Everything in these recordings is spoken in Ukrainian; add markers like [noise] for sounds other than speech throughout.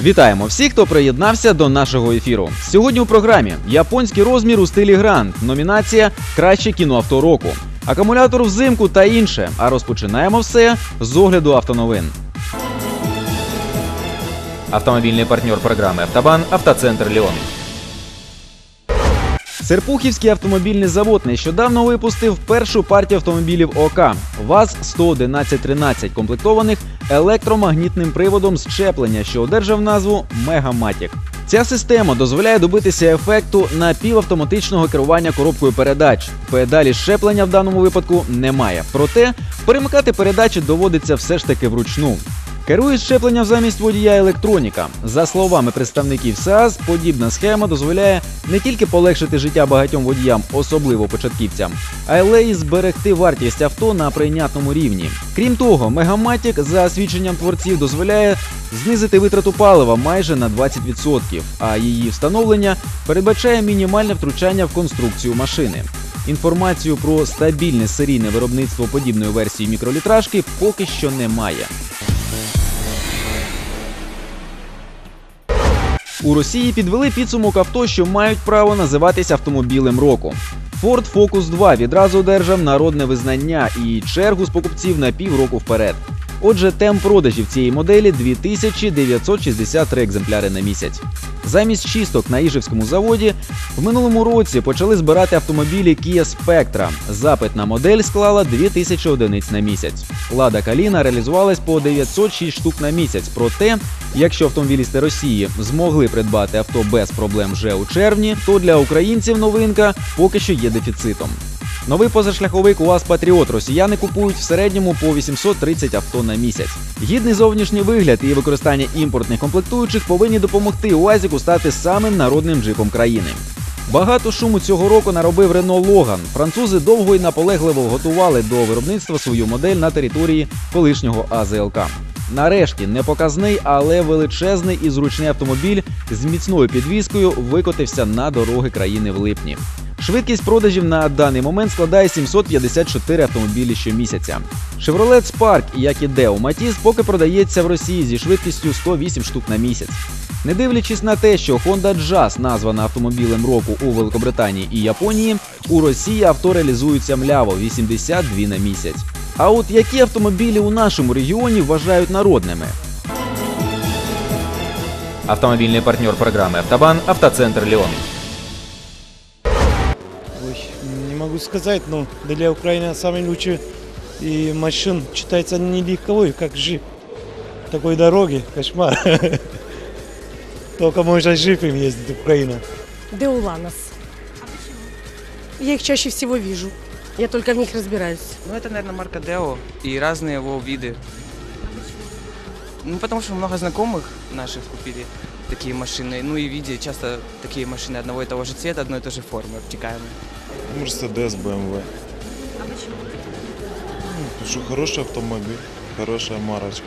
Вітаємо всіх, хто приєднався до нашого ефіру. Сьогодні у програмі японський розмір у стилі гранд, номінація Краще кіноавто року, акумулятор взимку та інше. А розпочинаємо все з огляду автоновин. Автомобільний партнер програми Автобан Автоцентр Ліон. Серпухівський автомобільний завод нещодавно випустив першу партію автомобілів ОК ВАЗ-11113, комплектованих електромагнітним приводом щеплення, що одержав назву Мегаматік. Ця система дозволяє добитися ефекту напівавтоматичного керування коробкою передач. Педалі щеплення в даному випадку немає. Проте перемикати передачі доводиться все ж таки вручну. Керує щепленням замість водія електроніка. За словами представників СААЗ, подібна схема дозволяє не тільки полегшити життя багатьом водіям, особливо початківцям, але й зберегти вартість авто на прийнятному рівні. Крім того, Мегаматік за свідченням творців дозволяє знизити витрату палива майже на 20%, а її встановлення передбачає мінімальне втручання в конструкцію машини. Інформацію про стабільне серійне виробництво подібної версії мікролітражки поки що немає. У Росії підвели підсумок авто, що мають право називатися автомобілем року. Ford Focus 2 відразу одержав народне визнання і чергу з покупців на півроку вперед. Отже, темп продажів цієї моделі 2963 екземпляри на місяць. Замість чисток на Іжевському заводі в минулому році почали збирати автомобілі Kia Spectra. Запит на модель склала 2000 одиниць на місяць. Лада Каліна реалізувалась по 906 штук на місяць. Проте, якщо автомобілісти Росії змогли придбати авто без проблем вже у червні, то для українців новинка поки що є дефіцитом. Новий позашляховик УАЗ Патріот росіяни купують в середньому по 830 авто на місяць. Гідний зовнішній вигляд і використання імпортних комплектуючих повинні допомогти УАЗіку стати самим народним джипом країни. Багато шуму цього року наробив Рено Логан. Французи довго і наполегливо готували до виробництва свою модель на території колишнього АЗЛК. Нарешті непоказний, але величезний і зручний автомобіль з міцною підвіскою викотився на дороги країни в липні. Швидкість продажів на даний момент складає 754 автомобілі щомісяця. Chevrolet Spark, як і Deo Matiz, поки продається в Росії зі швидкістю 108 штук на місяць. Не дивлячись на те, що Honda Jazz названа автомобілем року у Великобританії і Японії, у Росії авто реалізуються мляво 82 на місяць. А от які автомобілі у нашому регіоні вважають народними? Автомобільний партнер програми Автобан Автоцентр Ліон. Ой, не могу сказать, но для Украины самый лучший и машин считается не легковой, как джип. Такой дороги, кошмар. [laughs] Только можно джипом ездить Украина. Деуланос. Я их чаще всего вижу. Я только в них разбираюсь. Ну, это, наверное, марка Део и разные его виды. Ну, потому что много знакомых наших купили такие машины. Ну и виде часто такие машины одного и того же цвета, одной и той же формы, обтекаемые. Мерседес, БМВ. А почему? Потому что хороший автомобиль, хорошая марочка.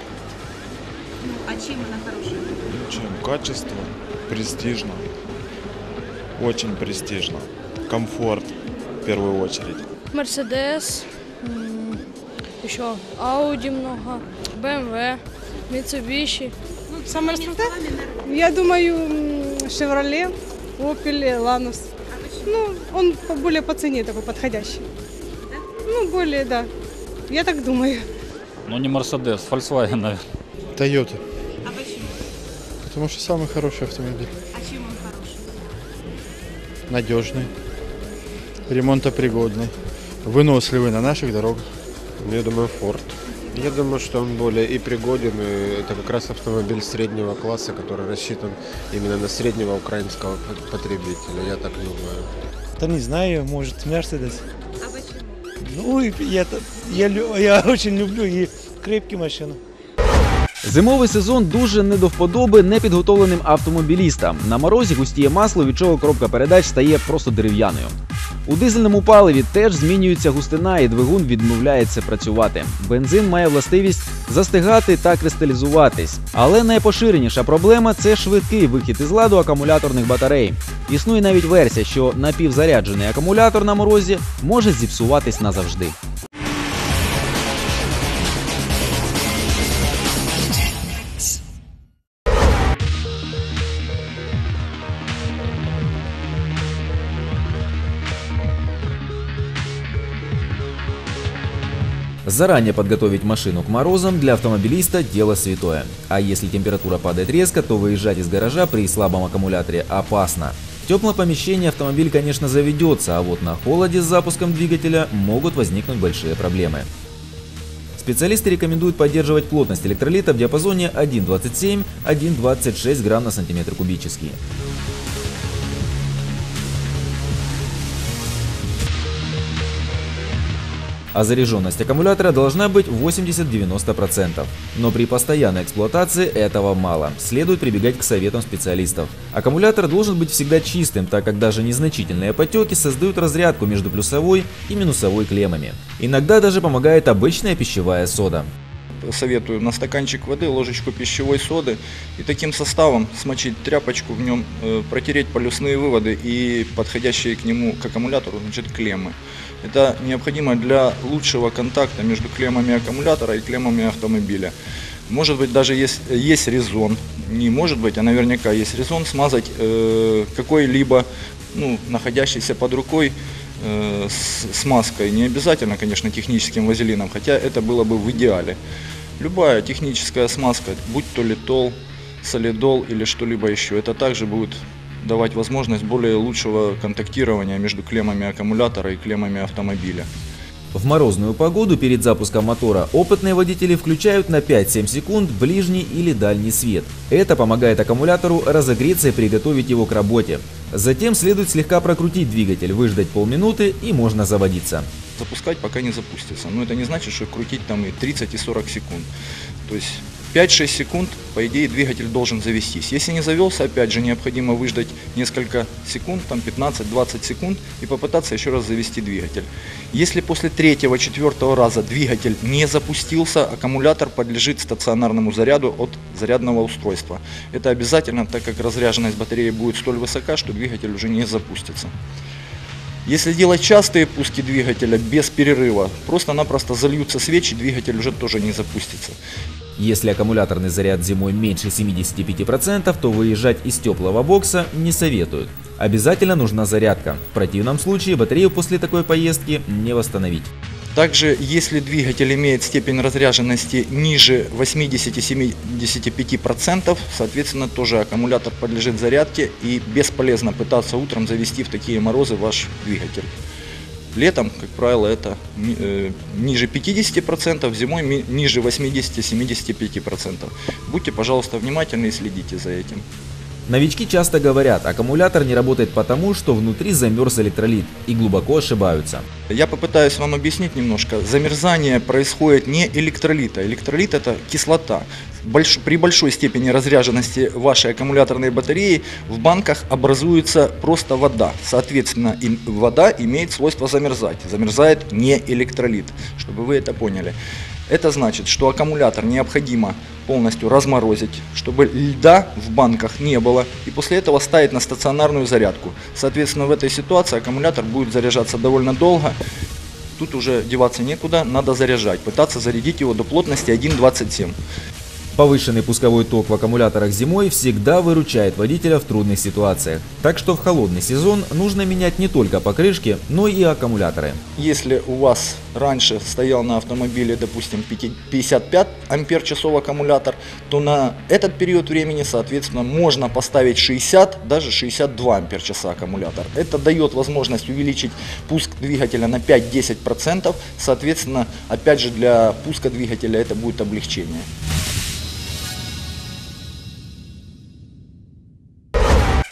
Ну, а чем она хорошая? Ну, Чем? Качество, престижно. Очень престижно. Комфорт в первую очередь. Мерседес, еще Ауди много, БМВ, Mitsubishi. Ну, Самое распространенное? Я думаю, Шевроле, Опель, Ланус. Ну, он более по цене такой подходящий. Ну, более, да. Я так думаю. Ну не Мерседес, Volkswagen, наверное. Тойота. А почему? Потому что самый хороший автомобиль. А чем он хороший? Надежный, ремонтопригодный, выносливый на наших дорогах. Я думаю, Форд. Я думаю, что он более и пригоден, и это как раз автомобиль среднего класса, который рассчитан именно на среднего украинского пот- потребителя, я так думаю. Да не знаю, может, Мерседес. А почему? Ну, и я, та- я, [laughs] лю- я очень люблю и крепкие машины. Зимовий сезон дуже не до вподоби непідготовленим автомобілістам. На морозі густіє масло, від чого коробка передач стає просто дерев'яною. У дизельному паливі теж змінюється густина і двигун відмовляється працювати. Бензин має властивість застигати та кристалізуватись. Але найпоширеніша проблема це швидкий вихід із ладу акумуляторних батарей. Існує навіть версія, що напівзаряджений акумулятор на морозі може зіпсуватись назавжди. Заранее подготовить машину к морозам для автомобилиста – дело святое. А если температура падает резко, то выезжать из гаража при слабом аккумуляторе опасно. В теплом помещении автомобиль, конечно, заведется, а вот на холоде с запуском двигателя могут возникнуть большие проблемы. Специалисты рекомендуют поддерживать плотность электролита в диапазоне 1,27-1,26 грамм на сантиметр кубический. А заряженность аккумулятора должна быть 80-90%. Но при постоянной эксплуатации этого мало, следует прибегать к советам специалистов. Аккумулятор должен быть всегда чистым, так как даже незначительные потеки создают разрядку между плюсовой и минусовой клеммами. Иногда даже помогает обычная пищевая сода советую на стаканчик воды ложечку пищевой соды и таким составом смочить тряпочку в нем, э, протереть полюсные выводы и подходящие к нему, к аккумулятору, значит, клеммы. Это необходимо для лучшего контакта между клеммами аккумулятора и клеммами автомобиля. Может быть даже есть, есть резон, не может быть, а наверняка есть резон смазать э, какой-либо ну, находящийся под рукой с смазкой. Не обязательно, конечно, техническим вазелином, хотя это было бы в идеале. Любая техническая смазка, будь то литол, солидол или что-либо еще, это также будет давать возможность более лучшего контактирования между клеммами аккумулятора и клеммами автомобиля. В морозную погоду перед запуском мотора опытные водители включают на 5-7 секунд ближний или дальний свет. Это помогает аккумулятору разогреться и приготовить его к работе. Затем следует слегка прокрутить двигатель, выждать полминуты и можно заводиться. Запускать пока не запустится. Но это не значит, что крутить там и 30 и 40 секунд. То есть 5-6 секунд, по идее, двигатель должен завестись. Если не завелся, опять же, необходимо выждать несколько секунд, там 15-20 секунд, и попытаться еще раз завести двигатель. Если после третьего-четвертого раза двигатель не запустился, аккумулятор подлежит стационарному заряду от зарядного устройства. Это обязательно, так как разряженность батареи будет столь высока, что двигатель уже не запустится. Если делать частые пуски двигателя без перерыва, просто-напросто зальются свечи, двигатель уже тоже не запустится. Если аккумуляторный заряд зимой меньше 75%, то выезжать из теплого бокса не советуют. Обязательно нужна зарядка. В противном случае батарею после такой поездки не восстановить. Также, если двигатель имеет степень разряженности ниже 80-75%, соответственно, тоже аккумулятор подлежит зарядке и бесполезно пытаться утром завести в такие морозы ваш двигатель. Летом, как правило, это э, ниже 50%, зимой ниже 80-75%. Будьте, пожалуйста, внимательны и следите за этим. Новички часто говорят, аккумулятор не работает потому, что внутри замерз электролит, и глубоко ошибаются. Я попытаюсь вам объяснить немножко. Замерзание происходит не электролита. Электролит это кислота. Больш... При большой степени разряженности вашей аккумуляторной батареи в банках образуется просто вода. Соответственно, и вода имеет свойство замерзать. Замерзает не электролит, чтобы вы это поняли. Это значит, что аккумулятор необходимо полностью разморозить, чтобы льда в банках не было, и после этого ставить на стационарную зарядку. Соответственно, в этой ситуации аккумулятор будет заряжаться довольно долго. Тут уже деваться некуда, надо заряжать, пытаться зарядить его до плотности 1,27. Повышенный пусковой ток в аккумуляторах зимой всегда выручает водителя в трудных ситуациях. Так что в холодный сезон нужно менять не только покрышки, но и аккумуляторы. Если у вас раньше стоял на автомобиле, допустим, 55 ампер часов аккумулятор, то на этот период времени, соответственно, можно поставить 60, даже 62 ампер часа аккумулятор. Это дает возможность увеличить пуск двигателя на 5-10%, соответственно, опять же для пуска двигателя это будет облегчение.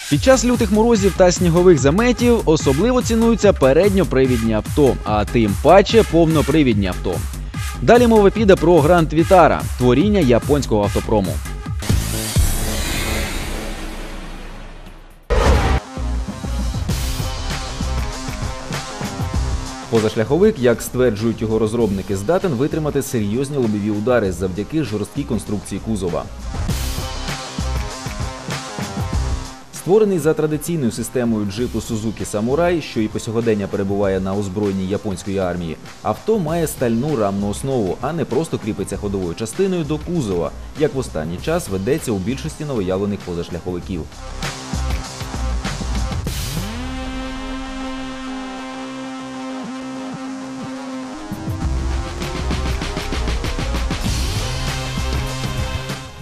Під час лютих морозів та снігових заметів особливо цінуються передньопривідні авто, а тим паче повнопривідні авто. Далі мова піде про Гранд Вітара, творіння японського автопрому. Позашляховик, як стверджують його розробники, здатен витримати серйозні лобові удари завдяки жорсткій конструкції кузова. Створений за традиційною системою джипу Suzuki Samurai, що і по сьогодення перебуває на озброєнні японської армії, авто має стальну рамну основу, а не просто кріпиться ходовою частиною до кузова, як в останній час ведеться у більшості новоявлених позашляховиків.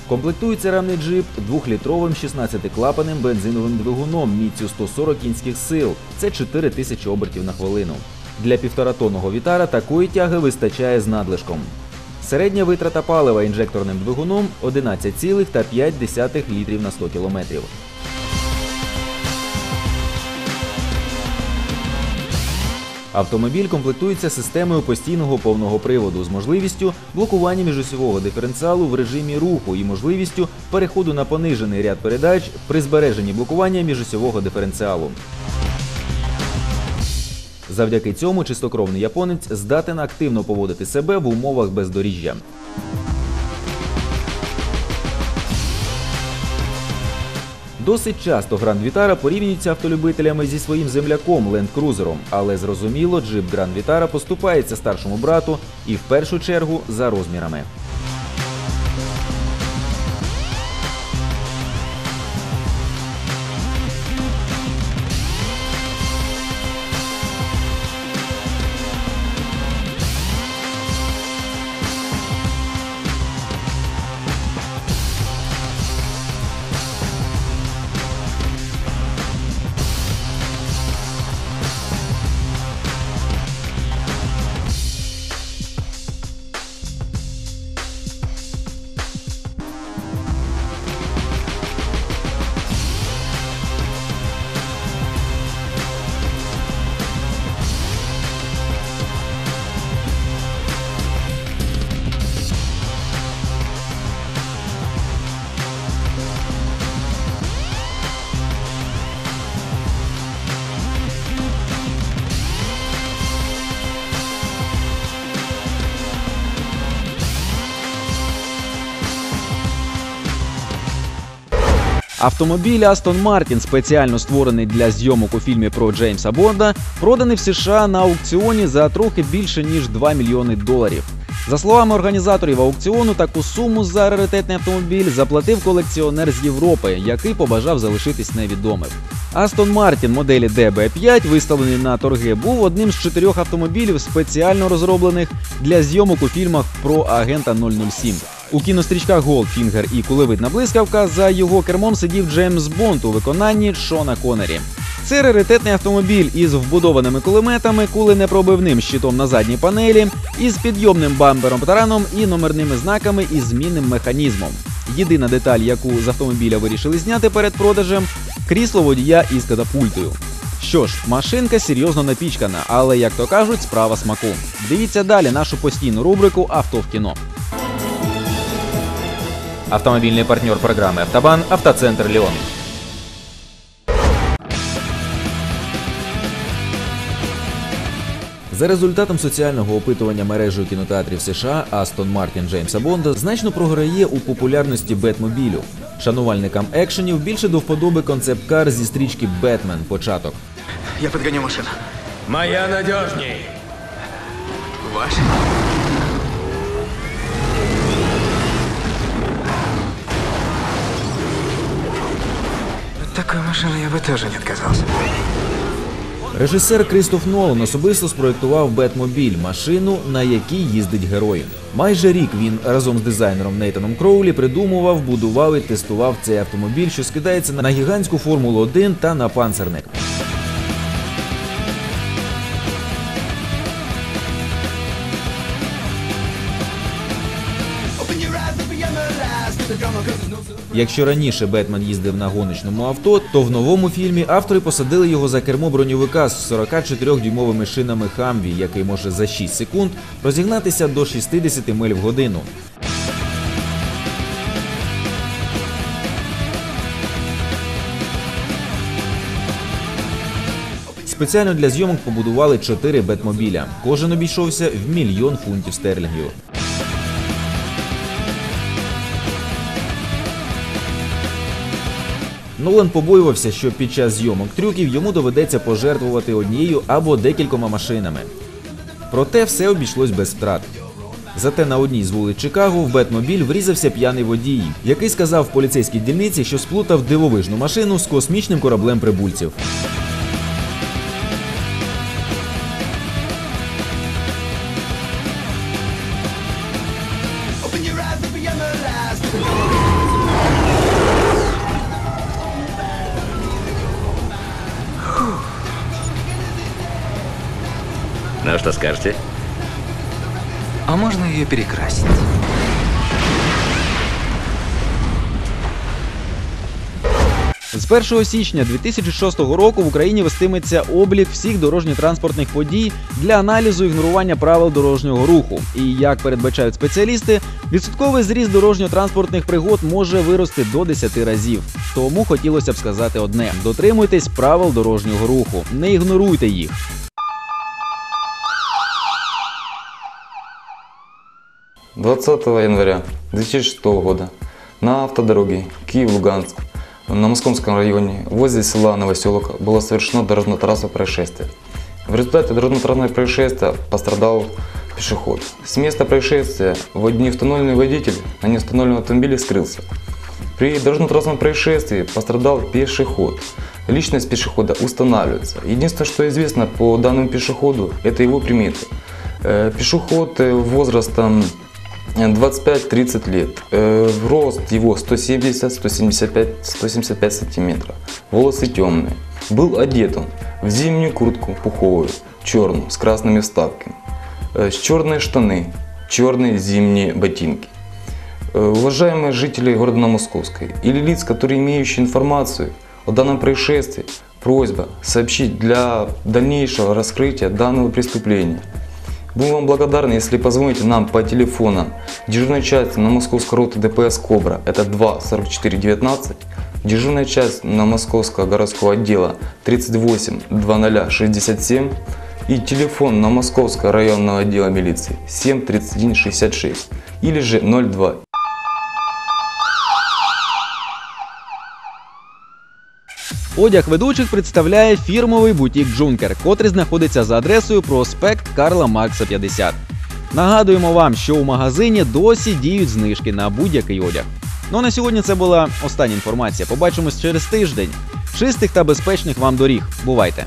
Комплектується рамний джип двохлітровим 16-клапаним бензиновим двигуном міцю 140 кінських сил. Це 4 тисячі обертів на хвилину. Для півторатонного вітара такої тяги вистачає з надлишком. Середня витрата палива інжекторним двигуном 11,5 літрів на 100 кілометрів. Автомобіль комплектується системою постійного повного приводу з можливістю блокування міжосьового диференціалу в режимі руху і можливістю переходу на понижений ряд передач при збереженні блокування міжосьового диференціалу. Завдяки цьому чистокровний японець здатен активно поводити себе в умовах бездоріжжя. Досить часто Гранд Вітара порівнюється автолюбителями зі своїм земляком Ленд Крузером, але зрозуміло, джип Гранд Вітара поступається старшому брату і в першу чергу за розмірами. Автомобіль Aston Martin, спеціально створений для зйомок у фільмі про Джеймса Бонда, проданий в США на аукціоні за трохи більше ніж 2 мільйони доларів. За словами організаторів аукціону, таку суму за раритетний автомобіль заплатив колекціонер з Європи, який побажав залишитись невідомим. Aston Martin моделі DB5, виставлений на торги, був одним з чотирьох автомобілів, спеціально розроблених для зйомок у фільмах про агента 007. У кінострічках Goldfinger і Кулевидна блискавка за його кермом сидів Джеймс Бонд у виконанні Шона Коннері. Це раритетний автомобіль із вбудованими кулеметами, куленепробивним щитом на задній панелі, із підйомним бампером тараном і номерними знаками із змінним механізмом. Єдина деталь, яку з автомобіля вирішили зняти перед продажем крісло водія із катапультою. Що ж, машинка серйозно напічкана, але як то кажуть, справа смаку. Дивіться далі нашу постійну рубрику Авто в кіно. Автомобільний партнер програми Автобан Автоцентр Ліон. За результатом соціального опитування мережею кінотеатрів США Астон Мартін Джеймса Бонда значно програє у популярності Бетмобілю. Шанувальникам екшенів більше до вподоби концепт-кар зі стрічки Бетмен. Початок. Я подгоню машину. Моя надежней. Ваша? Такой машины я бы тоже не отказался. Режисер Крістоф Нолан особисто спроєктував Бетмобіль, машину, на якій їздить герой. Майже рік він разом з дизайнером Нейтаном Кроулі придумував, будував і тестував цей автомобіль, що скидається на гігантську Формулу 1 та на панцерник. Якщо раніше Бетмен їздив на гоночному авто, то в новому фільмі автори посадили його за кермо броньовика з 44-дюймовими шинами Хамві, який може за 6 секунд розігнатися до 60 миль в годину. Спеціально для зйомок побудували 4 бетмобіля. Кожен обійшовся в мільйон фунтів стерлінгів. Нолан побоювався, що під час зйомок трюків йому доведеться пожертвувати однією або декількома машинами. Проте все обійшлось без втрат. Зате на одній з вулиць Чикаго в Бетмобіль врізався п'яний водій, який сказав в поліцейській дільниці, що сплутав дивовижну машину з космічним кораблем прибульців. Ну, что скажете? А можно ее перекрасить? З 1 січня 2006 року в Україні вестиметься облік всіх дорожньо-транспортних подій для аналізу ігнорування правил дорожнього руху. І як передбачають спеціалісти, відсотковий зріст дорожньо-транспортних пригод може вирости до 10 разів. Тому хотілося б сказати одне: дотримуйтесь правил дорожнього руху, не ігноруйте їх. – 20 января 2006 года на автодороге Киев-Луганск на Московском районе возле села Новоселок было совершено дорожно-трассовое происшествие. В результате дорожно-транспортного происшествия пострадал пешеход. С места происшествия неустановленный водитель на неустановленном автомобиле скрылся. При дорожно-транспортном происшествии пострадал пешеход. Личность пешехода устанавливается. Единственное, что известно по данному пешеходу, это его приметы. Э, Пешеход э, возрастом 25-30 лет. Э, Рост его 170-175 сантиметров. Волосы темные. Был одет он в зимнюю куртку пуховую, черную, с красными вставками. Э, С черные штаны, черные зимние ботинки. Э, Уважаемые жители города Новомосковской или лиц, которые имеющие информацию о данном происшествии, просьба сообщить для дальнейшего раскрытия данного преступления. Будем вам благодарны, если позвоните нам по телефонам дежурной части на московской роты ДПС «Кобра» это 2 44 19, дежурная часть на московского городского отдела 38 00 67 и телефон на московского районного отдела милиции 7 31 66 или же 02 Одяг ведучих представляє фірмовий бутік Джункер, котрий знаходиться за адресою проспект Карла Маркса 50. Нагадуємо вам, що у магазині досі діють знижки на будь-який одяг. Ну а на сьогодні це була остання інформація. Побачимось через тиждень. Чистих та безпечних вам доріг. Бувайте!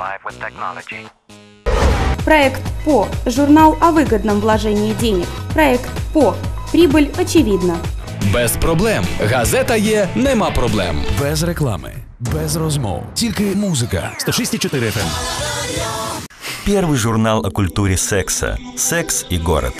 alive with technology. Проект ПО. Журнал о выгодном вложении денег. Проект ПО. Прибыль очевидна. Без проблем. Газета є, нема проблем. Без реклами, без розмов. Тільки музика. 106,4 FM. Первый журнал о культуре секса «Секс и город».